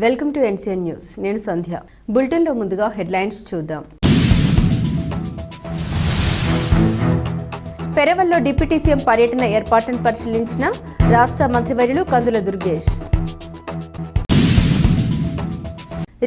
Welcome to NCN news. నేను సంధ్య. బులెటిన్లో ముందుగా హెడ్లైన్స్ చూద్దాం. పెరవల్లో డిప్యూటీ సీఎం పర్యటన ఏర్పాట్లను పరిశీలించిన రాష్ట్ర మంత్రివర్యులు కందుల దుర్గేష్.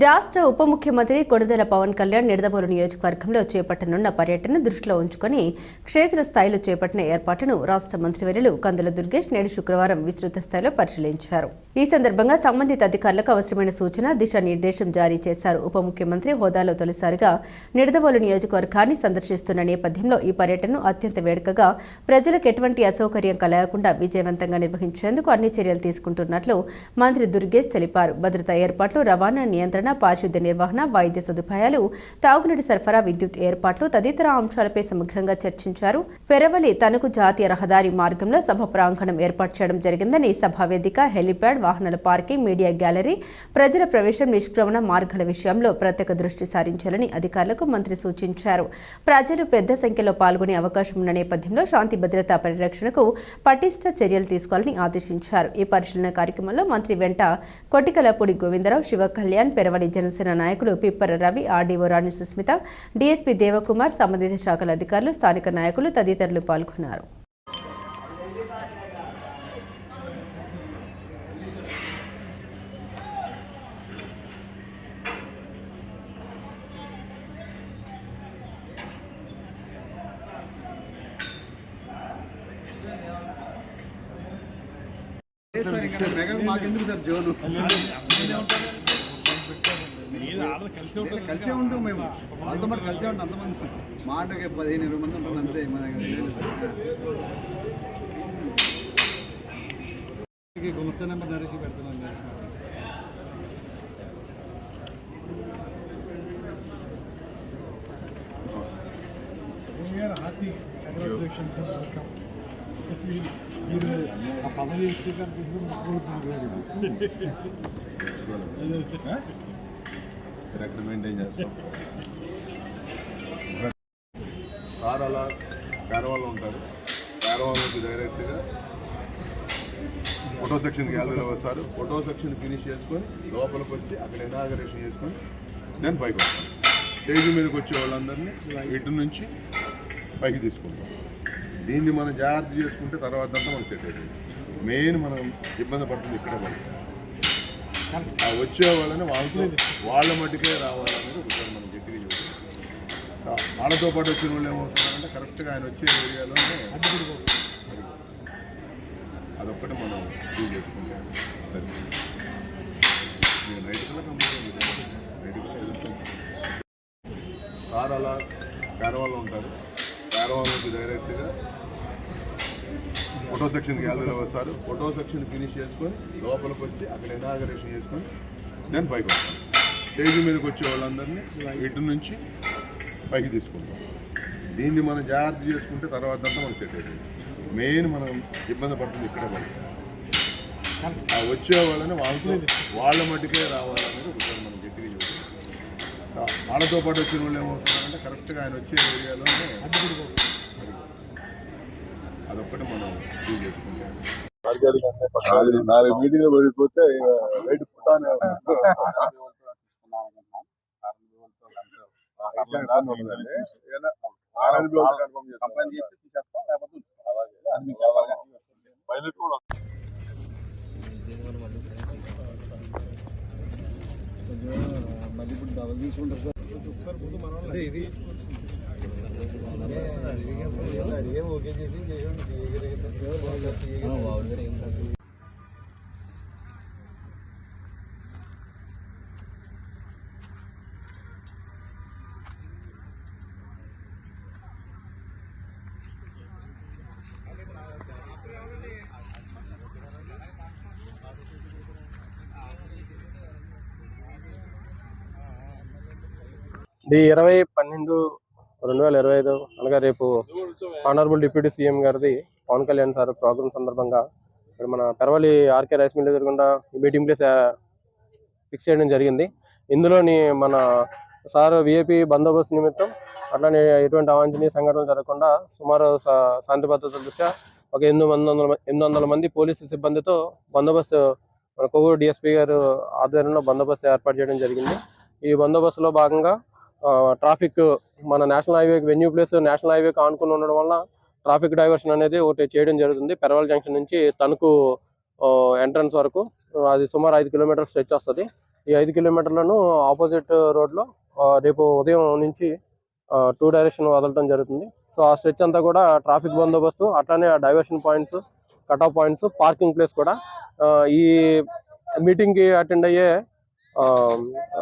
రాష్ట్ర ఉప ముఖ్యమంత్రి కొడుదల పవన్ కళ్యాణ్ నిడదవోలు నియోజకవర్గంలో చేపట్టనున్న పర్యటన దృష్టిలో ఉంచుకొని క్షేత్రస్థాయిలో చేపట్టిన ఏర్పాట్లను రాష్ట్ర మంత్రివర్యులు కందుల దుర్గేష్ నేడు శుక్రవారం విస్తృత స్థాయిలో పరిశీలించారు. ఈ సందర్భంగా సంబంధిత అధికారులకు అవసరమైన సూచన దిశానిర్దేశం జారీ చేశారు ఉప ముఖ్యమంత్రి. హోదాలో తొలిసారిగా నిడదవోలు నియోజకవర్గాన్ని సందర్శిస్తున్న నేపథ్యంలో ఈ పర్యటనను అత్యంత వేడుకగా ప్రజలకు ఎటువంటి అసౌకర్యం కలగకుండా విజయవంతంగా నిర్వహించేందుకు అన్ని చర్యలు తీసుకుంటున్నట్లు మంత్రి దుర్గేష్ తెలిపారు. భద్రతా ఏర్పాట్లు రవాణా నియంత్రణ పారిశుద్ధ్య నిర్వహణ వైద్య సదుపాయాలు తాగునీటి సరఫరా విద్యుత్ ఏర్పాట్లు తదితర అంశాలపై సమగ్రంగా చర్చించారు. పెరవలి తణుకు జాతీయ రహదారి మార్గంలో సభ ప్రాంగణం ఏర్పాటు చేయడం జరిగిందని సభా వేదిక హెలిప్యాడ్ వాహనాల పార్కింగ్ మీడియా గ్యాలరీ ప్రజల ప్రవేశం నిష్క్రమణ మార్గాల విషయంలో ప్రత్యేక దృష్టి సారించాలని అధికారులకు మంత్రి సూచించారు. ప్రజలు పెద్ద సంఖ్యలో పాల్గొనే అవకాశం ఉన్న నేపథ్యంలో శాంతి భద్రతా పరిరక్షణకు పటిష్ట చర్యలు తీసుకోవాలని ఆదేశించారు. ఈ పరిశీలన కార్యక్రమంలో మంత్రి వెంట కొట్టికలపూడి గోవిందరావు శివ కళ్యాణ్ పెరవలి జనసేన నాయకులు పిప్పర రవి ఆర్డీఓ రాణి సుస్మిత డీఎస్పీ దేవకుమార్ సంబంధిత శాఖల అధికారులు స్థానిక నాయకులు తదితరులు పాల్గొన్నారు. సార్ ఇక్కడ మెగా మాకెందుకు సార్ జోను కలిసే ఉంటాం మేము. వాళ్ళతో పాటు కలిసే ఉంటాం అంతమంది మాటకి పదిహేను ఇరవై మంది ఉంటాం అంతే మన గుమస్తా నెంబర్ నరేష్ పెడుతున్నాం నరేష్ మాట. హార్టీ కంగ్రాచులేషన్స్ అండ్ వెల్కమ్ మీరు ఆ పదవి స్వీకారం కరెక్ట్ మెయింటైన్ చేస్తాం. సార్ అలా పేరవాళ్ళు ఉంటారు. పేరవాళ్ళ నుంచి డైరెక్ట్గా ఫోటో సెక్షన్ గ్యాలరీలో వస్తారు. ఫోటో సెక్షన్ ఫినిష్ చేసుకొని లోపలికి వచ్చి అక్కడ ఇనాగరేషన్ చేసుకొని నేను పైకి వస్తాను స్టేజ్ మీదకి వచ్చే వాళ్ళందరినీ ఇటు నుంచి పైకి తీసుకుంటాం. దీన్ని మనం జాగ్రత్త చేసుకుంటే తర్వాత అంతా మనం సెట్ అవుతుంది మెయిన్ మనం ఇబ్బంది పడుతుంది ఇక్కడే పడుతుంది వచ్చే వాళ్ళని వాళ్ళతో వాళ్ళ మట్టుకే రావాలనేది ఒకసారి మనం గట్టిగా వాళ్ళతో పాటు వచ్చిన వాళ్ళు ఏమవుతున్నారంటే కరెక్ట్గా ఆయన వచ్చే ఏరియాలోనే అదొక్కటి మనం డీల్ చేసుకుంటాం సరే. నేను నైట్ కల్లా కంప్లీట్ నైట్ కల్లా సార్ అలా పేరవాళ్ళు ఉంటారు. పేరవాళ్ళకి డైరెక్ట్గా ఫోటో సెక్షన్ గ్యాలరీలో వస్తారు. ఫోటో సెక్షన్ ఫినిష్ చేసుకొని లోపలికి వచ్చి అక్కడ ఇనాగరేషన్ చేసుకొని నేను పైకి వస్తాను. స్టేజ్ మీదకి వచ్చే వాళ్ళందరినీ ఇటు నుంచి పైకి తీసుకుంటాం. దీన్ని మనం జాగ్రత్త చేసుకుంటే తర్వాత అంతా మనం సెట్ అవుతుంది మెయిన్ మనం ఇబ్బంది పడుతుంది ఇక్కడే పడుతుంది వచ్చే వాళ్ళని వాళ్ళతో వాళ్ళ మట్టుకే రావాలనేది ఒకసారి మనం గట్టిగా చూస్తాం వాళ్ళతో పాటు వచ్చిన వాళ్ళు ఏమవుతున్నారంటే కరెక్ట్గా ఆయన వచ్చే ఏరియాలోనే అదిగో. అదొక్కటి మనం చూస్ చేసుకుంటాం. నాలుగు నాలుగు మీటింగ్లు పడిపోతే రైట్ పుట్టానే పైలట్ కూడా మళ్ళీ ఇప్పుడు డబల్ తీసుకుంటారు సార్ ఇది ఏం ఓకే చేసి చేయండి ఇరవై పన్నెండు రెండు వేల ఇరవై ఐదు అనగా రేపు ఆనరబుల్ డిప్యూటీ సీఎం గారిది పవన్ కళ్యాణ్ సార్ ప్రోగ్రామ్ సందర్భంగా ఇక్కడ మన పెరవలి ఆర్కే రైస్ మిల్ ఎదురుకుండా ఈ మీటింగ్ ప్లేస్ ఫిక్స్ చేయడం జరిగింది. ఇందులోని మన సార్ విఐపి బందోబస్తు నిమిత్తం అట్లానే ఎటువంటి అవాంఛనీయ సంఘటనలు జరగకుండా సుమారు శాంతి భద్రతల దృష్ట్యా ఒక ఎనిమిది వందల ఎనిమిది వందల మంది పోలీసు సిబ్బందితో బందోబస్తు మన కొవ్వూరు డిఎస్పీ గారు ఆధ్వర్యంలో బందోబస్తు ఏర్పాటు చేయడం జరిగింది. ఈ బందోబస్తులో భాగంగా ట్రాఫిక్ మన national highway venue place national హైవేకి ఆనుకుని ఉండడం వల్ల ట్రాఫిక్ డైవర్షన్ అనేది ఒకటి చేయడం జరుగుతుంది. పెరవల్ జంక్షన్ నుంచి తణుకు ఎంట్రన్స్ వరకు. అది సుమారు ఐదు కిలోమీటర్ స్ట్రెచ్ వస్తుంది. ఈ ఐదు కిలోమీటర్లను ఆపోజిట్ రోడ్లో రేపు ఉదయం నుంచి టూ డైరెక్షన్ వదలటం జరుగుతుంది. సో ఆ స్ట్రెచ్ అంతా కూడా ట్రాఫిక్ బందోబస్తు అట్లానే ఆ diversion points cut off points parking place కూడా ఈ మీటింగ్కి అటెండ్ అయ్యే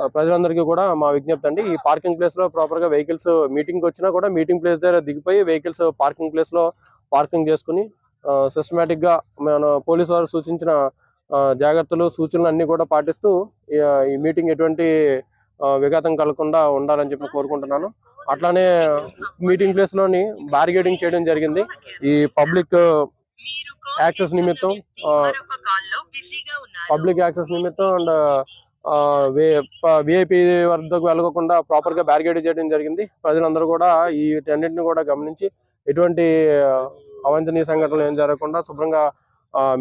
ప్రజలందరికీ కూడా మా విజ్ఞప్తి అండి. ఈ పార్కింగ్ ప్లేస్లో ప్రాపర్గా వెహికల్స్ మీటింగ్ వచ్చినా కూడా మీటింగ్ ప్లేస్ దగ్గర దిగిపోయి వెహికల్స్ పార్కింగ్ ప్లేస్లో పార్కింగ్ చేసుకుని సిస్టమేటిక్గా మన పోలీసు వారు సూచించిన జాగ్రత్తలు సూచనలు అన్ని కూడా పాటిస్తూ ఈ- మీటింగ్ ఎటువంటి విఘాతం కలగకుండా ఉండాలని చెప్పి కోరుకుంటున్నాను. అట్లానే మీటింగ్ ప్లేస్లోని బ్యారిగేడింగ్ చేయడం జరిగింది. ఈ పబ్లిక్ యాక్సెస్ నిమిత్తం పబ్లిక్ యాక్సెస్ నిమిత్తం అండ్ విఐపి వద్దకు వెళ్ళకుండా ప్రాపర్గా బ్యారికేడ్ చేయడం జరిగింది. ప్రజలందరూ కూడా ఈ అన్నింటిని కూడా గమనించి ఎటువంటి అవాంఛనీయ సంఘటనలు ఏం జరగకుండా శుభ్రంగా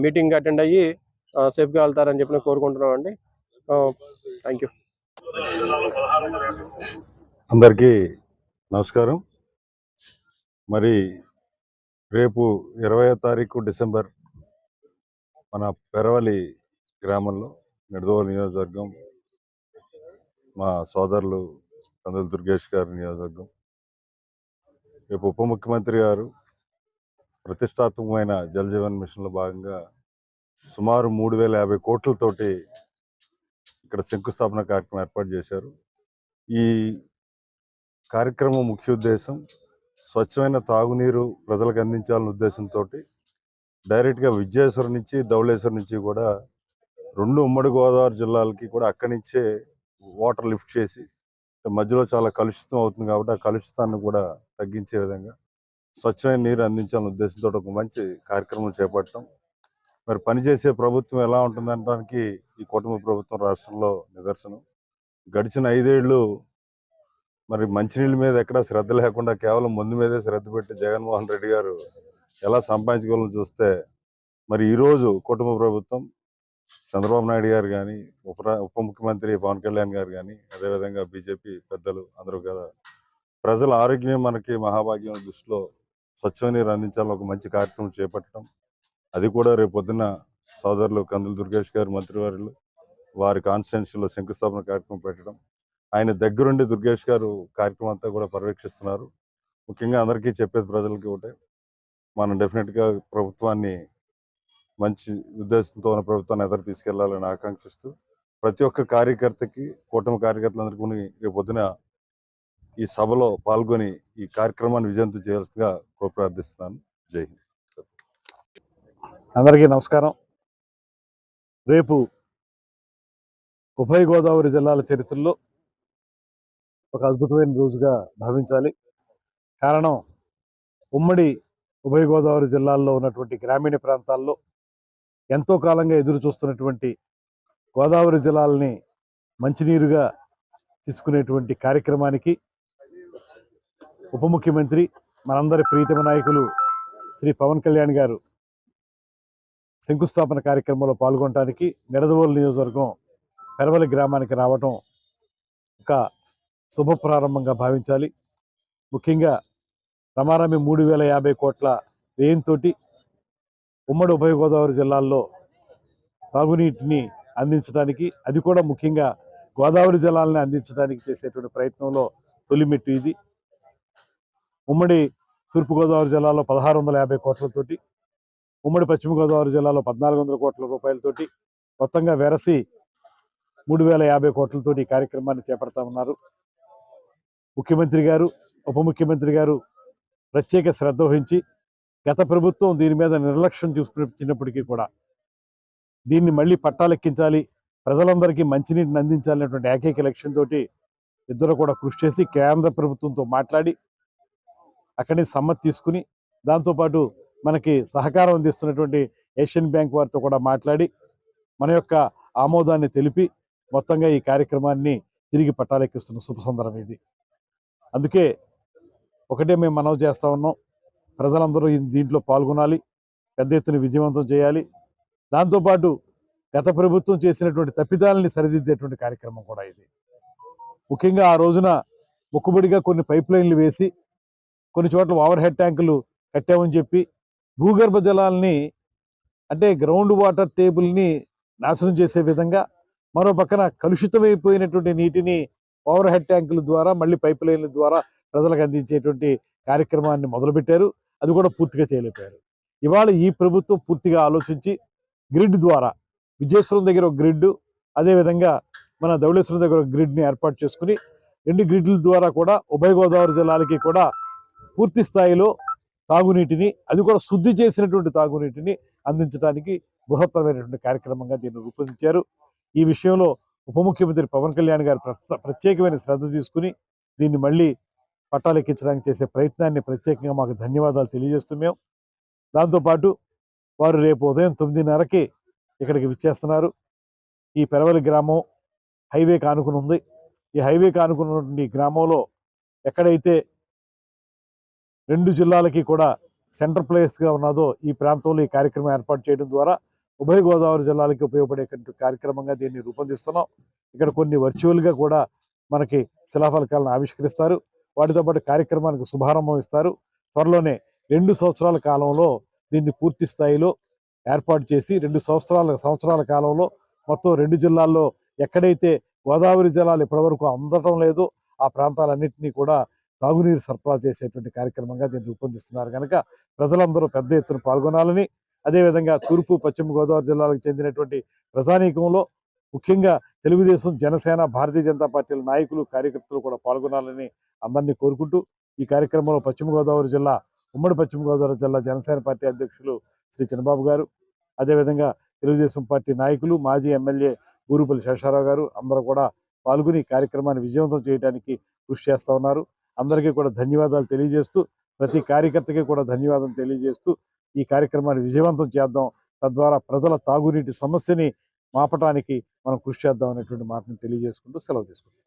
మీటింగ్ అటెండ్ అయ్యి సేఫ్గా వెళ్తారని చెప్పి నేను కోరుకుంటున్నాం అండి థ్యాంక్ యూ అందరికీ నమస్కారం. మరి రేపు ఇరవయో తారీఖు డిసెంబర్ మన పెరవలి గ్రామంలో నిడదవోలు నియోజకవర్గం మా సోదరులు కందుల దుర్గేష్ గారి నియోజకవర్గం. రేపు ఉప ముఖ్యమంత్రి గారు ప్రతిష్టాత్మకమైన జల్ జీవన్ మిషన్లో భాగంగా సుమారు మూడు వేల యాభై కోట్లతోటి ఇక్కడ శంకుస్థాపన కార్యక్రమం ఏర్పాటు చేశారు. ఈ కార్యక్రమం ముఖ్య ఉద్దేశం స్వచ్ఛమైన తాగునీరు ప్రజలకు అందించాలనే ఉద్దేశంతో డైరెక్ట్గా విద్యాశ్వరం నుంచి ధవళేశ్వరం నుంచి కూడా రెండు ఉమ్మడి గోదావరి జిల్లాలకి కూడా అక్కడి నుంచే వాటర్ లిఫ్ట్ చేసి మధ్యలో చాలా కలుషితం అవుతుంది కాబట్టి ఆ కలుషితాన్ని కూడా తగ్గించే విధంగా స్వచ్ఛమైన నీరు అందించాలనే ఉద్దేశంతో ఒక మంచి కార్యక్రమం చేపట్టడం మరి పనిచేసే ప్రభుత్వం ఎలా ఉంటుందనడానికి ఈ కుటుంబ ప్రభుత్వం రాష్ట్రంలో నిదర్శనం. గడిచిన ఐదేళ్ళు మరి మంచినీళ్ళ మీద ఎక్కడా శ్రద్ధ లేకుండా కేవలం ముందు మీదే శ్రద్ధ పెట్టి జగన్మోహన్ రెడ్డి గారు ఎలా సంపాదించుకోవాలని చూస్తే మరి ఈరోజు కుటుంబ ప్రభుత్వం చంద్రబాబు నాయుడు గారు కానీ ఉప ఉప ముఖ్యమంత్రి పవన్ కళ్యాణ్ గారు కానీ అదేవిధంగా బీజేపీ పెద్దలు అందరూ కదా ప్రజల ఆరోగ్యం మనకి మహాభాగ్యం దృష్టిలో స్వచ్ఛమైన నీరు అందించాలని ఒక మంచి కార్యక్రమం చేపట్టడం. అది కూడా రేపు పొద్దున్న సోదరులు కందుల దుర్గేష్ గారు మంత్రివారులు వారి కాన్స్టిట్యున్సీలో శంకుస్థాపన కార్యక్రమం పెట్టడం. ఆయన దగ్గరుండి దుర్గేష్ గారు కార్యక్రమం అంతా కూడా పర్యవేక్షిస్తున్నారు. ముఖ్యంగా అందరికీ చెప్పేది ప్రజలకి ఒకటే మనం డెఫినెట్గా ప్రభుత్వాన్ని మంచి ఉద్దేశంతో ఉన్న ప్రభుత్వాన్ని ఎదురు తీసుకెళ్ళాలని ఆకాంక్షిస్తూ ప్రతి ఒక్క కార్యకర్తకి కూటమి కార్యకర్తలందరికీ రేపు పొద్దున ఈ సభలో పాల్గొని ఈ కార్యక్రమాన్ని విజయంతం చేయాల్సిందిగా ప్రార్థిస్తున్నాను. జై హింద్. అందరికీ నమస్కారం. రేపు ఉభయ గోదావరి జిల్లాల చరిత్రలో ఒక అద్భుతమైన రోజుగా భావించాలి. కారణం ఉమ్మడి ఉభయ గోదావరి జిల్లాల్లో ఉన్నటువంటి గ్రామీణ ప్రాంతాల్లో ఎంతో కాలంగా ఎదురు చూస్తున్నటువంటి గోదావరి జిల్లాలని మంచినీరుగా తీసుకునేటువంటి కార్యక్రమానికి ఉప ముఖ్యమంత్రి మనందరి ప్రీతమ నాయకులు శ్రీ పవన్ కళ్యాణ్ గారు శంకుస్థాపన కార్యక్రమంలో పాల్గొనడానికి నిడదవోలు నియోజకవర్గం పెరవలి గ్రామానికి రావటం ఒక శుభ ప్రారంభంగా భావించాలి. ముఖ్యంగా రమారమి మూడు వేల యాభై కోట్ల వ్యయంతో ఉమ్మడి ఉభయ గోదావరి జిల్లాల్లో తాగునీటిని అందించడానికి అది కూడా ముఖ్యంగా గోదావరి జిల్లాలని అందించడానికి చేసేటువంటి ప్రయత్నంలో తొలిమెట్టు ఇది. ఉమ్మడి తూర్పుగోదావరి జిల్లాలో పదహారు వందల యాభై కోట్లతోటి ఉమ్మడి పశ్చిమ గోదావరి జిల్లాలో పద్నాలుగు వందల కోట్ల రూపాయలతోటి మొత్తంగా వెరసి మూడు వేల యాభై కోట్లతోటి ఈ కార్యక్రమాన్ని చేపడతా ఉన్నారు. ముఖ్యమంత్రి గారు ఉప ముఖ్యమంత్రి గారు ప్రత్యేక శ్రద్ధ వహించి గత ప్రభుత్వం దీని మీద నిర్లక్ష్యం చూపించినప్పటికీ కూడా దీన్ని మళ్ళీ పట్టాలెక్కించాలి ప్రజలందరికీ మంచినీటిని అందించాలనేటువంటి ఏకైక లక్ష్యంతో ఇద్దరు కూడా కృషి చేసి కేంద్ర ప్రభుత్వంతో మాట్లాడి అక్కడి సమ్మతి తీసుకుని దాంతోపాటు మనకి సహకారం అందిస్తున్నటువంటి ఏషియన్ బ్యాంక్ వారితో కూడా మాట్లాడి మన యొక్క ఆమోదాన్ని తెలిపి మొత్తంగా ఈ కార్యక్రమాన్ని తిరిగి పట్టాలెక్కిస్తున్న శుభ సందర్భం ఇది. అందుకే ఒకటే మేము మనవి చేస్తా ఉన్నాం. ప్రజలందరూ దీంట్లో పాల్గొనాలి పెద్ద ఎత్తున విజయవంతం చేయాలి. దాంతోపాటు గత ప్రభుత్వం చేసినటువంటి తప్పిదాలని సరిదిద్దేటువంటి కార్యక్రమం కూడా ఇది. ముఖ్యంగా ఆ రోజున మొక్కుబడిగా కొన్ని పైప్ లైన్లు వేసి కొన్ని చోట్ల ఓవర్ హెడ్ ట్యాంకులు కట్టామని చెప్పి భూగర్భ జలాల్ని అంటే గ్రౌండ్ వాటర్ టేబుల్ని నాశనం చేసే విధంగా మరో పక్కన కలుషితమైపోయినటువంటి నీటిని ఓవర్ హెడ్ ట్యాంకుల ద్వారా మళ్ళీ పైప్ లైన్ల ద్వారా ప్రజలకు అందించేటువంటి కార్యక్రమాన్ని మొదలుపెట్టారు. అది కూడా పూర్తిగా చేయలేకపోయారు. ఇవాళ ఈ ప్రభుత్వం పూర్తిగా ఆలోచించి గ్రిడ్ ద్వారా విజయేశ్వరం దగ్గర ఒక గ్రిడ్ అదేవిధంగా మన ధవళేశ్వరం దగ్గర ఒక గ్రిడ్ని ఏర్పాటు చేసుకుని రెండు గ్రిడ్ల ద్వారా కూడా ఉభయ గోదావరి జిల్లాలకి కూడా పూర్తి స్థాయిలో తాగునీటిని అది కూడా శుద్ధి చేసినటువంటి తాగునీటిని అందించడానికి బృహత్తరమైనటువంటి కార్యక్రమంగా దీన్ని రూపొందించారు. ఈ విషయంలో ఉప ముఖ్యమంత్రి పవన్ కళ్యాణ్ గారు ప్రత్య- ప్రత్యేకమైన శ్రద్ధ తీసుకుని దీన్ని మళ్ళీ పట్టాలెక్కించడానికి చేసే ప్రయత్నాన్ని ప్రత్యేకంగా మాకు ధన్యవాదాలు తెలియజేస్తున్నాం. దాంతోపాటు వారు రేపు ఉదయం తొమ్మిదిన్నరకి ఇక్కడికి విచ్చేస్తున్నారు. ఈ పెరవలి గ్రామం హైవే కానుకుని ఉంది. ఈ హైవే కానుకున్నటువంటి గ్రామంలో ఎక్కడైతే రెండు జిల్లాలకి కూడా సెంటర్ ప్లేస్గా ఉన్నదో ఈ ప్రాంతంలో ఈ కార్యక్రమం ఏర్పాటు చేయడం ద్వారా ఉభయ గోదావరి జిల్లాలకి ఉపయోగపడే కార్యక్రమంగా దీన్ని రూపొందిస్తున్నాం. ఇక్కడ కొన్ని వర్చువల్గా కూడా మనకి శిలాఫలకాలను ఆవిష్కరిస్తారు. వాటితో పాటు కార్యక్రమానికి శుభారంభం ఇస్తారు. త్వరలోనే రెండు సంవత్సరాల కాలంలో దీన్ని పూర్తి స్థాయిలో ఏర్పాటు చేసి రెండు సంవత్సరాల సంవత్సరాల కాలంలో మొత్తం రెండు జిల్లాల్లో ఎక్కడైతే గోదావరి జలాలు ఇప్పటివరకు అందటం లేదో ఆ ప్రాంతాలన్నింటినీ కూడా తాగునీరు సరఫరా చేసేటువంటి కార్యక్రమంగా దీన్ని రూపొందిస్తున్నారు కనుక ప్రజలందరూ పెద్ద ఎత్తున పాల్గొనాలని అదేవిధంగా తూర్పు పశ్చిమ గోదావరి జిల్లాలకు చెందినటువంటి ప్రజానీకంలో ముఖ్యంగా తెలుగుదేశం జనసేన భారతీయ జనతా పార్టీల నాయకులు కార్యకర్తలు కూడా పాల్గొనాలని అందరినీ కోరుకుంటూ ఈ కార్యక్రమంలో పశ్చిమ గోదావరి జిల్లా ఉమ్మడి పశ్చిమ గోదావరి జిల్లా జనసేన పార్టీ అధ్యక్షులు శ్రీ చంద్రబాబు గారు అదేవిధంగా తెలుగుదేశం పార్టీ నాయకులు మాజీ ఎమ్మెల్యే బూరుపల్లి శేషారావు గారు అందరూ కూడా పాల్గొని ఈ కార్యక్రమాన్ని విజయవంతం చేయడానికి కృషి చేస్తూ ఉన్నారు. అందరికీ కూడా ధన్యవాదాలు తెలియజేస్తూ ప్రతి కార్యకర్తకి కూడా ధన్యవాదం తెలియజేస్తూ ఈ కార్యక్రమాన్ని విజయవంతం చేద్దాం. తద్వారా ప్రజల తాగునీటి సమస్యని మాపటానికి మనం కృషి చేద్దాం అనేటువంటి మాటను తెలియజేసుకుంటూ సెలవు తీసుకుంటాం